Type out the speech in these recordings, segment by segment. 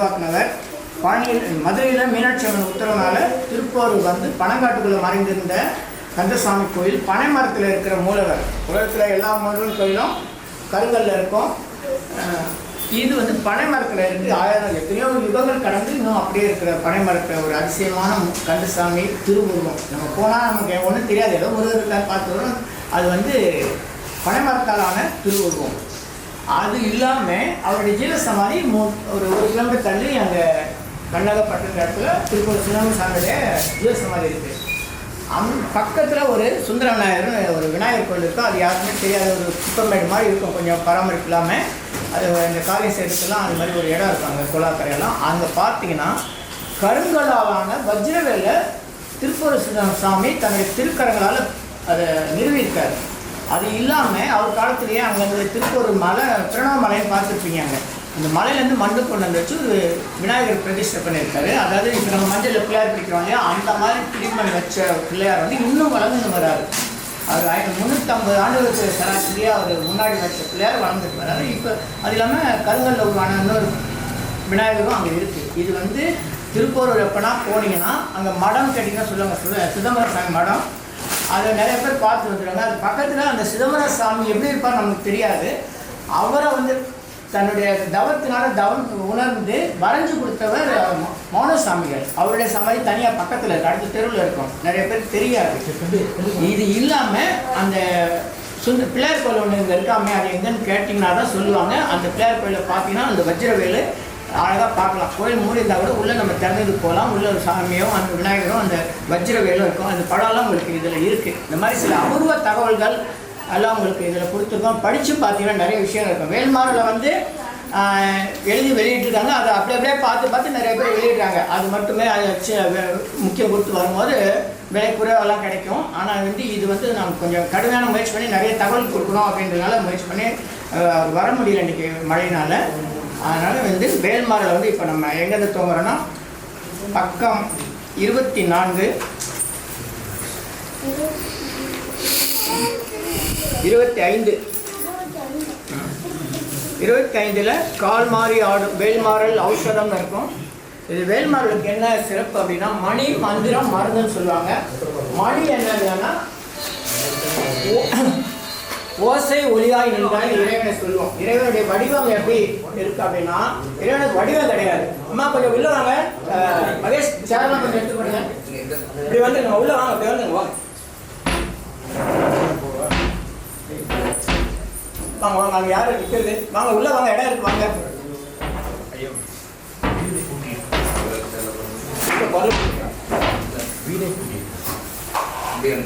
உருவாக்குனவர். பழனியில் மதுரையில் மீனாட்சி அம்மன் உத்தரவுனால திருப்பூர் வந்து பனங்காட்டுக்குள்ளே மறைந்திருந்த கந்தசாமி கோயில் பனை மரத்தில் இருக்கிற மூலவர். உலகத்தில் எல்லா முருகன் கோயிலும் கருங்கல்ல இருக்கும். இது வந்து பனை மரத்தில் இருந்து ஆயிரம் எத்தனையோ யுகங்கள் கடந்து இன்னும் அப்படியே இருக்கிற பனை மரத்தில் ஒரு அதிசயமான கந்தசாமி திருவுருவம். நம்ம போனால் நமக்கு ஒன்றும் தெரியாது. ஏதோ முருகர் பார்த்துருவோம் அது வந்து பனை மரத்தாலான திருவுருவம். அது இல்லாமல் அவருடைய ஜீவசமாதி மூ ஒரு ஒரு கிலோமீட்டர் தள்ளி அங்கே கண்ணகப்பட்டின இடத்துல திருப்பூர் சுனாமி சாமியுடைய ஜீவசமாதி இருக்குது அந் பக்கத்தில் ஒரு சுந்தர விநாயகர்னு ஒரு விநாயகர் கோயில் இருக்கும் அது யாருக்குமே தெரியாத ஒரு குப்பமேடு மாதிரி இருக்கும். கொஞ்சம் பராமரிப்பு இல்லாமல் அது இந்த காரியம் செய்யறதுக்கெல்லாம் அது மாதிரி ஒரு இடம் இருக்கும் அங்கே கோலாக்கரையெல்லாம். அங்கே பார்த்தீங்கன்னா கருங்கலாலான வஜ்ரவேல திருப்பூர் சுந்தர சாமி தன்னுடைய திருக்கரங்களால் அதை நிறுவியிருக்காரு. அது இல்லாமல் அவர் காலத்திலேயே அங்கே இந்த திருப்பூர் மலை திருவண்ணாமலைன்னு பார்த்துருப்பீங்க அங்கே. அந்த மலையிலேருந்து மண்ணு கொண்டு வந்து வச்சு ஒரு விநாயகர் பிரதிஷ்டை பண்ணியிருக்காரு. அதாவது இப்போ நம்ம மஞ்சளில் பிள்ளையார் பிடிக்கிறோம் இல்லையா? அந்த மாதிரி ட்ரீட்மெண்ட் வச்ச பிள்ளையார் வந்து இன்னும் வளர்ந்து வராரு. அவர் ஆயிரத்தி முந்நூற்றம்பது ஆண்டுகளுக்கு சராசரியாக அவர் முன்னாடி வச்ச பிள்ளையார் வளர்ந்துட்டு வராரு. இப்போ அது இல்லாமல் கருங்கல்ல உருவான இன்னொரு விநாயகரும் அங்கே இருக்குது இது வந்து திருப்பூர் எப்போனா போனீங்கன்னா அங்கே மடம் கேட்டிங்கன்னா சொல்லுவாங்க. சிதம்பரம் சாமி மடம். அதை நிறைய பேர் பார்த்து வந்துடுவாங்க அது பக்கத்தில் அந்த சிதம்பர சாமி எப்படி இருப்பார் நமக்கு தெரியாது. அவரை வந்து தன்னுடைய தவத்தினால தவம் உணர்ந்து வரைஞ்சு கொடுத்தவர் மௌனசாமிகள். அவருடைய சமாதி தனியாக பக்கத்தில் இருக்கு. அடுத்த தெருவில் இருக்கும். நிறைய பேர் தெரியாது. இது இல்லாமல் அந்த சுந்த பிள்ளையார் கோயில் ஒன்று இங்கே இருக்காமே அது எங்கன்னு கேட்டிங்கன்னா தான் சொல்லுவாங்க. அந்த பிள்ளையார் கோயிலை பார்த்தீங்கன்னா அந்த வஜ்ரவேலு அழகாக பார்க்கலாம். கோயில் மூடி இருந்தால் கூட உள்ளே நம்ம திறந்தது போகலாம் உள்ள ஒரு சாமியோ அந்த விநாயகரும் அந்த வஜ்ரவேலும் இருக்கும். அந்த படம்லாம் உங்களுக்கு இதில் இருக்குது இந்த மாதிரி சில அபூர்வ தகவல்கள் எல்லாம் உங்களுக்கு இதில் கொடுத்துருக்கோம். படித்து பார்த்தீங்கன்னா நிறைய விஷயம் இருக்கும். வேல்மாரில் வந்து எழுதி வெளியிட்டிருக்காங்க. அதை அப்படி அப்படியே பார்த்து பார்த்து நிறைய பேர் வெளியிடுறாங்க அது மட்டுமே அதை வச்சு முக்கியம் கொடுத்து வரும்போது விலை குறைவெல்லாம் கிடைக்கும். ஆனால் வந்து இது வந்து நம்ம கொஞ்சம் கடுமையான முயற்சி பண்ணி நிறைய தகவல் கொடுக்கணும் அப்படின்றதுனால முயற்சி பண்ணி வர முடியல இன்றைக்கி மழையினால. அதனால் வந்து வேல்மாரில் வந்து இப்போ நம்ம எங்கேருந்து தூங்குறோன்னா பக்கம் இருபத்தி நான்கு இருபத்தி ஐந்து இருபத்தி ஐந்தில் கால் மாறி ஆடும் வேல்மாறல் ஔஷதம் இருக்கும். இது வேல்மாறலுக்கு என்ன சிறப்பு அப்படின்னா மணி மந்திரம் மருந்துன்னு சொல்லுவாங்க. மணி என்னதுன்னா ஓசை ஒளியாய் நின்றால் இறைவனை சொல்லுவோம். இறைவனுடைய வடிவம் எப்படி இருக்கு அப்படின்னா இறைவனுக்கு வடிவம் கிடையாது. அம்மா கொஞ்சம் உள்ள வாங்க. மகேஷ் சேரெல்லாம் கொஞ்சம் எடுத்து கொடுங்க இப்படி வந்து நம்ம உள்ள வாங்க அப்படி வந்துங்க வாங்க. வாங்க வாங்க அங்கே யார் நிற்கிறது வாங்க உள்ள வாங்க இடம் இருக்கு வாங்க. இப்ப பரு- நாளைக்கு சேர் இருக்கா முருகனுக்கு பாலசிவ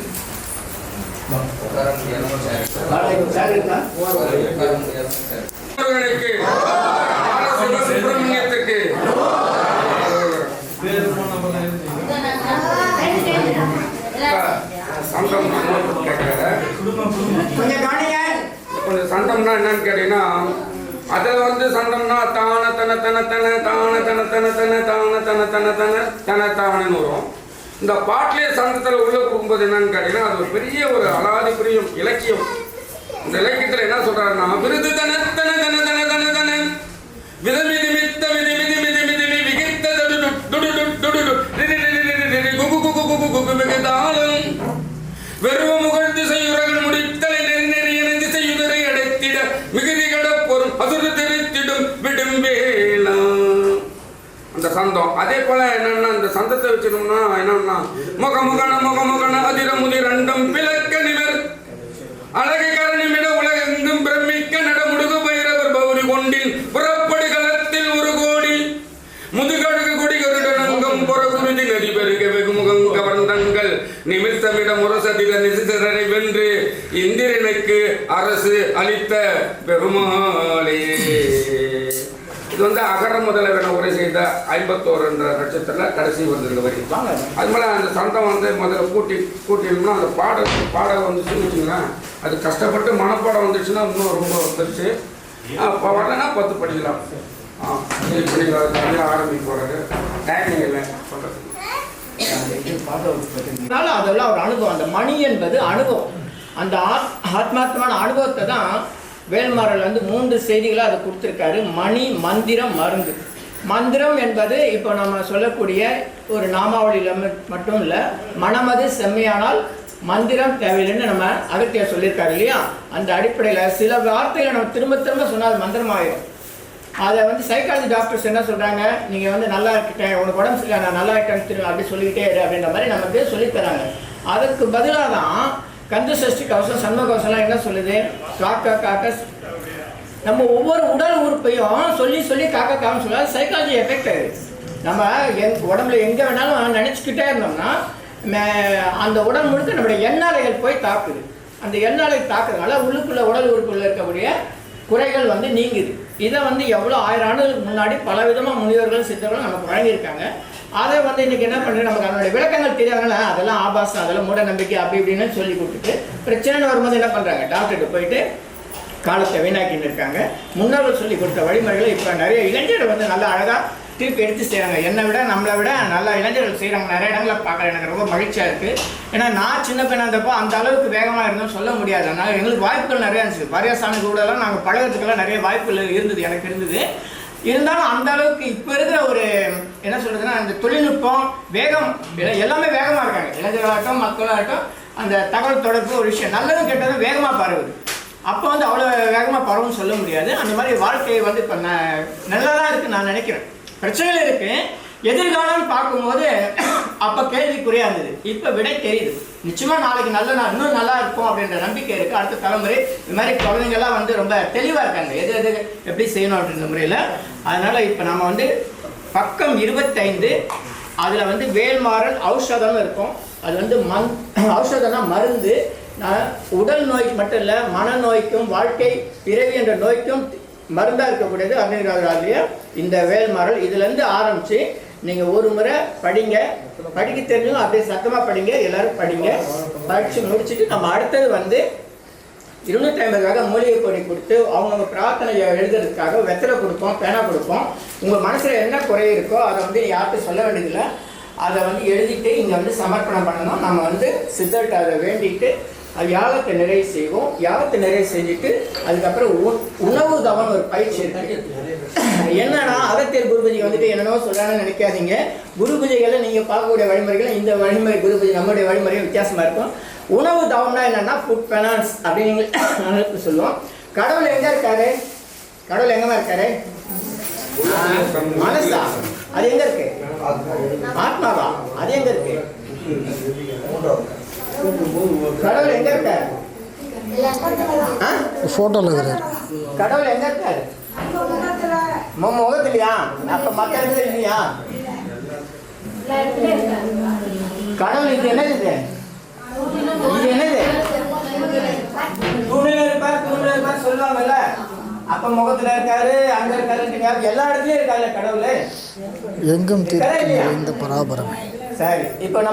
சுப்பிரமணியத்துக்கு. கொஞ்சம் சண்டம்னா என்னன்னு கேட்டீங்கன்னா அதில் வந்து சண்டம்னா தான தன தன தன தான தன தன தன தான தன தன தன தன தானன்னு வரும். இந்த பாட்டிலே சந்தத்தில் உள்ள கொடுக்கும்போது என்னன்னு கேட்டீங்கன்னா அது ஒரு பெரிய ஒரு அலாதி பிரியம் இலக்கியம். இந்த இலக்கியத்தில் என்ன சொல்றாருன்னா விருது தன தன தன தன தன தன. விதமிதி மித்த விதி விதி மிதி மிதி மி விகித்த தடுடு டுடுடு டுடுடு ரிரி ரிரி ரிரி குகு குகு குகு குகு மிகுதாலும் வெறுவ முகழ் திசையுறகள் முடித்தலை நெறி நெறியன திசையுதரை அடைத்திட மிகுதி கடப்பொருள் அதுரு தெரித்திடும் விடும்பேலா அந்த சந்தம். அதே போல என்னன்னா அந்த வச்சிருந்தோம்னா என்னன்னா முக முகன முக முகன அதிர முதிரண்டம் பிளக்க நிவர் அழகு கரணிமிட உலகெங்கும் பிரமிக்க நடமுடுகு பைரவர் பௌரி கொண்டில். புறப்படு களத்தில் ஒரு கோடி. முதுகடுகு குடி கருடனங்கம் புறகுருதி நதி பெருக வெகுமுகம் கவர்ந்தங்கள் நிமித்தமிட முரசதிர நிசிதரனை வென்று இந்திரனுக்கு அரசு அளித்த பெருமாளே. இது வந்து அகர முதல வேண உரை செய்த ஐம்பத்தோரு என்ற நட்சத்திரத்துல கடைசி வந்திருக்க வரி. வாங்க. அது மேலே அந்த சந்தம் வந்து முதல்ல கூட்டி கூட்டினோம்னா அந்த பாட பாட வந்துச்சுன்னு வச்சுங்களேன் அது கஷ்டப்பட்டு மனப்பாடம் வந்துச்சுன்னா இன்னும் ரொம்ப வந்துருச்சு இப்போ வரலன்னா பத்து படிக்கலாம். ஆ தமிழ் ஆரம்பிக்க போகிறது டைமிங் இல்லை. சொல்கிறதுக்கு அதனால அதெல்லாம் ஒரு அனுபவம். அந்த மணி என்பது அனுபவம். அந்த ஆத் ஆத்மார்த்தமான அனுபவத்தை தான் வேல்மாறல் வந்து மூன்று செய்திகளாக அதை கொடுத்துருக்காரு. மணி மந்திரம் மருந்து. மந்திரம் என்பது இப்போ நம்ம சொல்லக்கூடிய ஒரு நாமாவளியில் மட்டும் இல்லை மனமது செம்மையானால் மந்திரம் தேவையில்லைன்னு நம்ம அகத்தியார் சொல்லியிருக்காரு இல்லையா? அந்த அடிப்படையில் சில வார்த்தைகளை நம்ம திரும்ப திரும்ப சொன்னால் மந்திரமாயிரும். அதை வந்து சைக்காலஜி டாக்டர்ஸ் என்ன சொல்கிறாங்க நீங்கள் வந்து நல்லா இருக்கிட்டேன் உனக்கு உடம்பு சரியில்லை நான் நல்லா இருக்கேன்னு திரு அப்படி சொல்லிக்கிட்டே இரு அப்படின்ற மாதிரி நமக்கு சொல்லித் தராங்க. அதற்கு பதிலாக தான் கந்த சஷ்டி கவசம் சண்ம கவசம்லாம் என்ன சொல்லுது? காக்கா காக்க. நம்ம ஒவ்வொரு உடல் உறுப்பையும் சொல்லி சொல்லி காக்கா கான்னு சொல்ல சைக்காலஜி எஃபெக்ட் ஆகுது நம்ம எங் உடம்புல எங்கே வேணாலும் நினச்சிக்கிட்டே இருந்தோம்னா மே- அந்த உடல் முழுக்க நம்முடைய எண்ணாலைகள் போய் தாக்குது. அந்த எண்ணாலை தாக்குறதுனால உள்ளுக்குள்ள உடல் உறுப்புல இருக்கக்கூடிய குறைகள் வந்து நீங்குது. இதை வந்து எவ்வளோ ஆயிரம் ஆண்டுகளுக்கு முன்னாடி பல விதமாக முனிவர்கள் சித்தர்களும் நமக்கு வழங்கியிருக்காங்க. அதை வந்து இன்னைக்கு என்ன பண்ணுறது நமக்கு அதனுடைய விளக்கங்கள் தெரியாதுன்னா அதெல்லாம் ஆபாசம் அதெல்லாம் மூட நம்பிக்கை அப்படி இப்படின்னு சொல்லி கொடுத்துட்டு பிரச்சனைன்னு வரும்போது என்ன பண்ணுறாங்க டாக்டர்கிட்ட போயிட்டு காலத்தை வீணாக்கின்னு இருக்காங்க. முன்னோர்கள் சொல்லி கொடுத்த வழிமுறைகளை இப்போ நிறைய இளைஞர்கள் வந்து நல்லா அழகாக திருப்பி எடுத்து செய்கிறாங்க என்னை விட நம்மளை விட நல்லா இளைஞர்கள் செய்கிறாங்க நிறைய இடங்களில் பார்க்குறேன். எனக்கு ரொம்ப மகிழ்ச்சியாக இருக்குது ஏன்னா நான் சின்ன பையனாக இருந்தப்போ அந்த அளவுக்கு வேகமாக இருந்தோம் சொல்ல முடியாது. அதனால் எங்களுக்கு வாய்ப்புகள் நிறையா இருந்துச்சு. பாரியாசாமி கூடலாம் நாங்கள் பழகிறதுக்கெல்லாம் நிறைய வாய்ப்புகள் இருந்தது எனக்கு இருந்தது. இருந்தாலும் அந்த அளவுக்கு இப்போ இருக்கிற ஒரு என்ன சொல்கிறதுன்னா அந்த தொழில்நுட்பம் வேகம் எல்லாமே வேகமாக இருக்காங்க. இளைஞர்களாகட்டும் மக்களாகட்டும் அந்த தகவல் தொடர்பு ஒரு விஷயம். நல்லதும் கெட்டதும் வேகமாக பரவுது. அப்போ வந்து அவ்வளோ வேகமாக பரவும் சொல்ல முடியாது. அந்த மாதிரி வாழ்க்கை வந்து இப்போ நல்லதாக இருக்குன்னு நான் நினைக்கிறேன். பிரச்சனையில் இருக்கு. எதிர்காலம் பார்க்கும்போது அப்போ கேள்விக்குறியா இருந்தது இப்போ விடை தெரியுது. நிச்சயமா நாளைக்கு நல்ல நாள் இன்னும் நல்லா இருக்கும் அப்படின்ற நம்பிக்கை இருக்கு. அடுத்த தலைமுறை இது மாதிரி குழந்தைங்கள்லாம் வந்து ரொம்ப தெளிவாக இருக்காங்க. எது எது எப்படி செய்யணும் அப்படின்ற முறையில். அதனால இப்போ நம்ம வந்து பக்கம் இருபத்தைந்து அதில் வந்து வேல்மாறல் ஔஷதம் இருக்கும். அது வந்து மண் ஔஷதம்னா மருந்து. உடல் நோய்க்கு மட்டும் இல்லை மனநோய்க்கும் வாழ்க்கை பிறவி என்ற நோய்க்கும் மருந்தாக இருக்கக்கூடியது அக்னிராஜாலிய இந்த வேல்மாறல். இதுலேருந்து ஆரம்பித்து நீங்கள் ஒரு முறை படிங்க. படிக்க தெரிஞ்சும் அப்படியே சத்தமாக படிங்க. எல்லோரும் படிங்க. படித்து முடிச்சுட்டு நம்ம அடுத்தது வந்து இருநூற்றி ஐம்பதுக்காக மூலிகை பொடி கொடுத்து அவங்கவுங்க பிரார்த்தனையை எழுதுறதுக்காக வெத்தலை கொடுப்போம் பேனா கொடுப்போம். உங்கள் மனசில் என்ன குறை இருக்கோ அதை வந்து யார்கிட்ட சொல்ல வேண்டியதில்லை. அதை வந்து எழுதிட்டு இங்கே வந்து சமர்ப்பணம் பண்ணணும். நம்ம வந்து சித்தர்கிட்ட அதை வேண்டிட்டு யாகத்தை நிறைவு செய்வோம். யாகத்தை நிறைவு செஞ்சுட்டு அதுக்கப்புறம் உணவு தவன் ஒரு பயிற்சி இருக்கு என்னன்னா அகத்தியர் குரு பூஜை வந்துட்டு என்னென்னவோ சொல்றாங்கன்னு நினைக்காதீங்க. குரு பூஜைகளை நீங்க பார்க்கக்கூடிய வழிமுறைகள் இந்த வழிமுறை குரு பூஜை நம்முடைய வழிமுறை வித்தியாசமா இருக்கும். உணவு தவம்னா என்னன்னா ஃபுட் ஃபைனான்ஸ் அப்படின்னு சொல்லுவோம். கடவுள் எங்க இருக்காரு? கடவுள் எங்கம்மா இருக்காரு? மனசா? அது எங்க இருக்கு? ஆத்மாவா? அது எங்க இருக்கு? கடவுள் எங்க இருக்காரு? ஃபோட்டோவில் இருக்கிறார் கடவுள் எங்க இருக்காரு? முகத்துலயா அப்ப மத்த இடத்துல இல்லையா கடவுள் இது என்னது? இது இது என்னது? தூணில இருப்பார் தூணில இருப்பார் சொல்லுவாங்கல்ல. அப்ப முகத்துல இருக்காரு அங்க இருக்காரு எல்லா இடத்துலயும் இருக்காருல்ல கடவுள். எங்கும் தீர்க்கும் இந்த பராபரமே சரி இப்போ நம்ம